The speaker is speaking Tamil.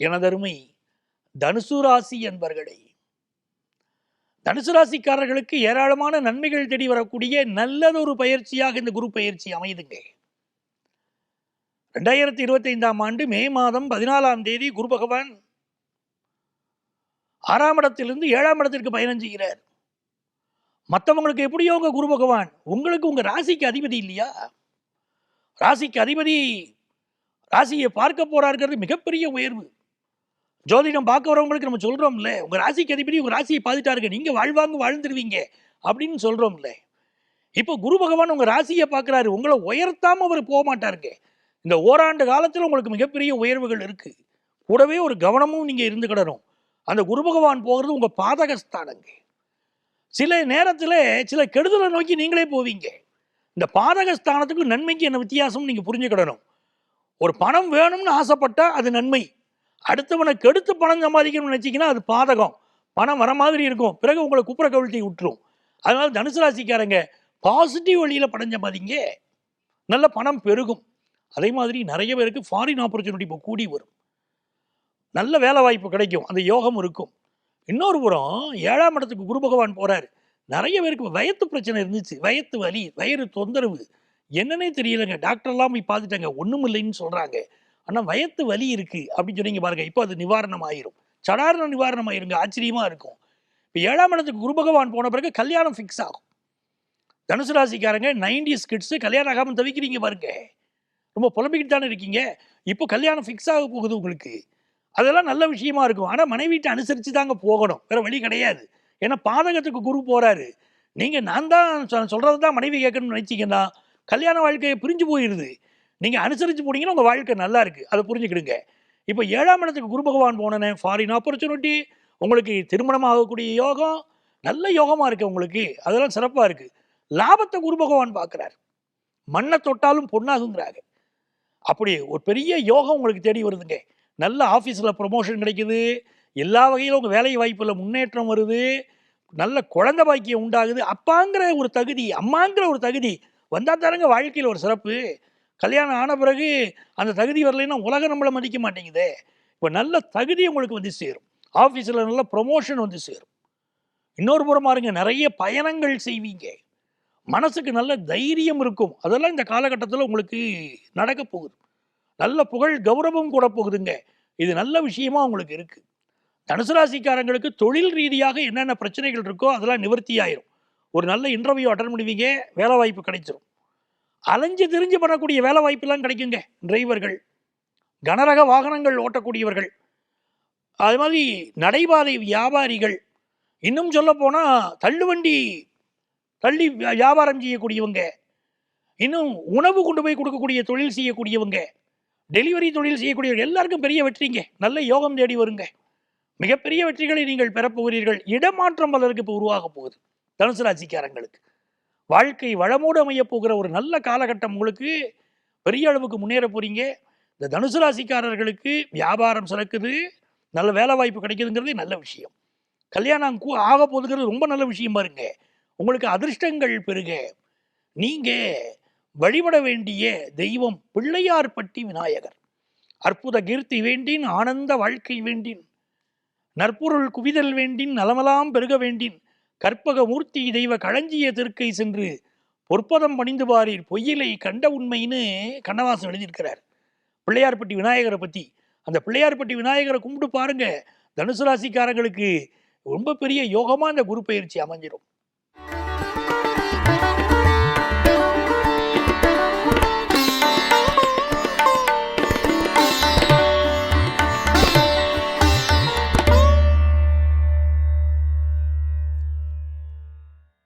எனதருமை தனுசு ராசி என்பர்களே தனுசு ராசிக்காரர்களுக்கு ஏராளமான நன்மைகள் தேடி வரக்கூடிய நல்லதொரு பயிற்சியாக இந்த குரு பயிற்சி அமையுதுங்க. ரெண்டாயிரத்தி இருபத்தைந்தாம் ஆண்டு மே மாதம் பதினாலாம் தேதி குரு பகவான் ஆறாம் இடத்திலிருந்து ஏழாம் இடத்திற்கு பயணம் செய்கிறார். மற்றவங்களுக்கு எப்படியோ உங்க குரு பகவான் உங்களுக்கு உங்க ராசிக்கு அதிபதி இல்லையா? ராசிக்கு அதிபதி ராசியை பார்க்க போறாருங்கிறது மிகப்பெரிய உயர்வு. ஜோதிடம் பார்க்க வரவங்களுக்கு நம்ம சொல்கிறோம்ல உங்கள் ராசிக்கு அதிபதி உங்கள் ராசியை பார்த்துட்டாருங்க நீங்கள் வாழ்வாங்க வாழ்ந்துருவீங்க அப்படின்னு சொல்கிறோம்ல இப்போ குரு பகவான் உங்கள் ராசியை பார்க்குறாரு உங்களை உயர்த்தாமல் அவர் போக மாட்டாருங்க. இந்த ஓராண்டு காலத்தில் உங்களுக்கு மிகப்பெரிய உயர்வுகள் இருக்குது கூடவே ஒரு கவனமும் நீங்க இருந்துக்கிடணும் அந்த குரு பகவான் போகிறது உங்கள் பாதகஸ்தானங்க. சில நேரத்தில் சில கெடுதலை நோக்கி நீங்களே போவீங்க. இந்த பாதகஸ்தானத்துக்கும் நன்மைக்கு என்ன வித்தியாசம் நீங்கள் புரிஞ்சுக்கிடணும். ஒரு பணம் வேணும்னு ஆசைப்பட்டால் அது நன்மை. அடுத்தவனை கெடுத்து பணம் சம்பாதிக்கணும்னு நினச்சிங்கன்னா அது பாதகம். பணம் வர மாதிரி இருக்கும். பிறகு உங்களை குப்புற கவிழ்த்தி விட்டுரும். அதனால தனுசு ராசிக்காரங்க பாசிட்டிவ் வழியில் பணம் சம்பாதிங்க. நல்ல பணம் பெருகும். அதே மாதிரி நிறைய பேருக்கு ஃபாரின் ஆப்பர்ச்சுனிட்டி இப்போ கூடி வரும். நல்ல வேலை வாய்ப்பு கிடைக்கும். அந்த யோகம் இருக்கும். இன்னொரு புறம் ஏழாம் இடத்துக்கு குரு பகவான் போகிறார் நிறைய பேருக்கு வயத்து பிரச்சனை இருந்துச்சு. வயத்து வலி வயிறு தொந்தரவு. என்னன்னே தெரியலங்க. டாக்டர்லாம் போய் பார்த்துட்டாங்க. ஒன்றும் இல்லைன்னு சொல்கிறாங்க ஆனால் வயத்து வலி இருக்குது அப்படின்னு சொன்னீங்க பாருங்க. இப்போ அது நிவாரணம் ஆயிரும் சடாரண நிவாரணம் ஆயிருங்க ஆச்சரியமாக இருக்கும். இப்போ ஏழாம் இடத்துக்கு குரு பகவான் போன பிறகு கல்யாணம் ஃபிக்ஸ் ஆகும். தனுசு ராசிக்காரங்க நைன்டிஸ் கிட்ஸு கல்யாணம் ஆகாமல் தவிக்கிறீங்க பாருங்க. ரொம்ப புலம்பிக்கிட்டு தானே இருக்கீங்க. இப்போ கல்யாணம் ஃபிக்ஸ் ஆக போகுது உங்களுக்கு. அதெல்லாம் நல்ல விஷயமா இருக்கும். ஆனால் மனைவிட்ட அனுசரித்து தாங்க போகணும். வேற வழி கிடையாது. ஏன்னா பாதகத்துக்கு குரு போகிறாரு நீங்கள் நான் தான் சொ- தான் மனைவி கேட்கணும்னு நினைச்சீங்கன்னா கல்யாண வாழ்க்கையை பிரிஞ்சு போயிடுது நீங்கள் அனுசரித்து போனீங்கன்னா உங்கள் வாழ்க்கை நல்லா இருக்குது அதை புரிஞ்சுக்கிடுங்க. இப்போ ஏழாம் இடத்துக்கு குரு பகவான் போனேன் ஃபாரின் ஆப்பர்ச்சுனிட்டி உங்களுக்கு திருமணம் ஆகக்கூடிய யோகம் நல்ல யோகமாக இருக்குது உங்களுக்கு. அதெல்லாம் சிறப்பாக இருக்குது லாபத்தை குரு பகவான் பார்க்குறாரு. மண்ணை தொட்டாலும் பொண்ணாகுங்கிறாங்க. அப்படி ஒரு பெரிய யோகம் உங்களுக்கு தேடி வருதுங்க. நல்ல ஆஃபீஸில் ப்ரொமோஷன் கிடைக்குது. எல்லா வகையிலும் உங்கள் வேலை வாய்ப்பில் முன்னேற்றம் வருது. நல்ல குழந்தை பாக்கியம் உண்டாகுது. அப்பாங்கிற ஒரு தகுதி அம்மாங்கிற ஒரு தகுதி வந்தால் தானங்க வாழ்க்கையில் ஒரு சிறப்பு. கல்யாணம் ஆன பிறகு அந்த தகுதி வரலைன்னா உலகம் நம்மளை மதிக்க மாட்டேங்குதே. இப்போ நல்ல தகுதி உங்களுக்கு வந்து சேரும். ஆஃபீஸில் நல்ல ப்ரொமோஷன் வந்து சேரும். இன்னொரு புறம் பாருங்க நிறைய பயணங்கள் செய்வீங்க. மனசுக்கு நல்ல தைரியம் இருக்கும். அதெல்லாம் இந்த காலகட்டத்தில் உங்களுக்கு நடக்க போகுது. நல்ல புகழ் கௌரவம் கூட போகுதுங்க. இது நல்ல விஷயமா உங்களுக்கு இருக்குது தனுசு ராசிக்காரங்களுக்கு தொழில் ரீதியாக என்னென்ன பிரச்சனைகள் இருக்கோ அதெல்லாம் நிவர்த்தி ஆயிரும். ஒரு நல்ல இன்டர்வியூ அட்டன் பண்ணுவீங்க. வேலை வாய்ப்பு கிடைச்சிரும். அலைஞ்சு திரிஞ்சு பண்ணக்கூடிய வேலை வாய்ப்பெல்லாம் கிடைக்குங்க. டிரைவர்கள். கனரக வாகனங்கள் ஓட்டக்கூடியவர்கள். அது மாதிரி நடைபாதை வியாபாரிகள். இன்னும் சொல்லப்போனால் தள்ளுவண்டி தள்ளி வியா- வியாபாரம் செய்யக்கூடியவங்க. இன்னும் உணவு கொண்டு போய் கொடுக்கக்கூடிய தொழில் செய்யக்கூடியவங்க. டெலிவரி தொழில் செய்யக்கூடியவங்க எல்லாருக்கும் பெரிய வெற்றிங்க. நல்ல யோகம் தேடி வருங்க. மிகப்பெரிய வெற்றிகளை நீங்கள் பெறப்போகிறீர்கள் இடமாற்றம் பலருக்கு இப்போ உருவாக போகுது. தனுசு ராசிக்காரங்களுக்கு. வாழ்க்கை வளமோடு அமையப் போகிற ஒரு நல்ல காலகட்டம் உங்களுக்கு பெரிய அளவுக்கு முன்னேற போகிறீங்க இந்த தனுசு ராசிக்காரர்களுக்கு வியாபாரம் சிறக்குது நல்ல வேலை வாய்ப்பு கிடைக்குதுங்கிறது நல்ல விஷயம். கல்யாணம் கூ ஆக போகுதுங்கிறது ரொம்ப நல்ல விஷயம் பாருங்க. உங்களுக்கு அதிர்ஷ்டங்கள் பெருக. நீங்கள் வழிபட வேண்டிய தெய்வம் பிள்ளையார்பட்டி விநாயகர். அற்புத கீர்த்தி வேண்டின் ஆனந்த வாழ்க்கை வேண்டின் நற்பொருள் குவிதல் வேண்டின் நலமெல்லாம் பெருக வேண்டின் கற்பக மூர்த்தி தெய்வ களஞ்சிய திருக்கை சென்று பொற்பதம் பணிந்து பாரீர் பொய்யிலை கண்ட உண்மைன்னு கண்ணவாசம் எழுதியிருக்கிறார். பிள்ளையார்பட்டி விநாயகரை பற்றி அந்த பிள்ளையார்பட்டி விநாயகரை கும்பிட்டு பாருங்க. தனுசு ராசிக்காரங்களுக்கு ரொம்ப பெரிய யோகமாக அந்த குரு பயிற்சி அமைஞ்சிடும்